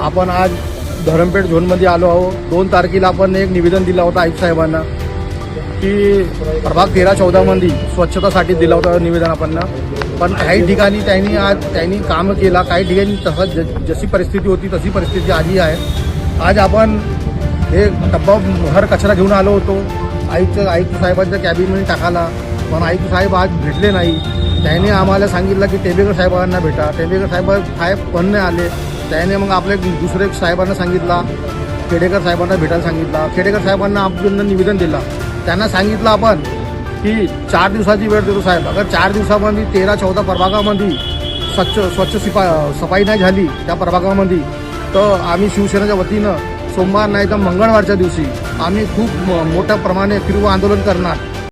आपण आज धरमपेठ झोनमध्ये आलो आहोत. दोन तारखेला आपण एक निवेदन दिलं होतं आयुक्त साहेबांना की प्रभाग तेरा चौदामध्ये स्वच्छतासाठी दिलं होतं निवेदन आपण. पण काही ठिकाणी त्यांनी आज त्यांनी काम केला काही ठिकाणी तसं ज- जशी परिस्थिती होती तशी परिस्थिती आली आहे. आज आपण हे डब्बा हर कचरा घेऊन आलो होतो. आयुक्त आयुक्त साहेबांच्या कॅबिनमध्ये टाकाला. पण आयुक्त साहेब आज भेटले नाही. त्याने आम्हाला सांगितलं की टेबेकर साहेबांना भेटा. टेबेकर साहेब साहेब पण नाही आले. त्याने मग आपल्या दुसरे साहेबांना सांगितला. खेडेकर साहेबांना भेटायला सांगितला. खेडेकर साहेबांना आपण निवेदन दिला. त्यांना सांगितलं आपण की चार दिवसाची वेळ देतो साहेब. अगर चार दिवसामध्ये तेरा चौदा प्रभागामध्ये स्वच्छ स्वच्छ सिपा सफाई नाही झाली त्या प्रभागामध्ये तर आम्ही शिवसेनेच्या वतीनं सोमवार नाही तर मंगळवारच्या दिवशी आम्ही खूप मोठ्या प्रमाणे फिरवू आंदोलन करणार.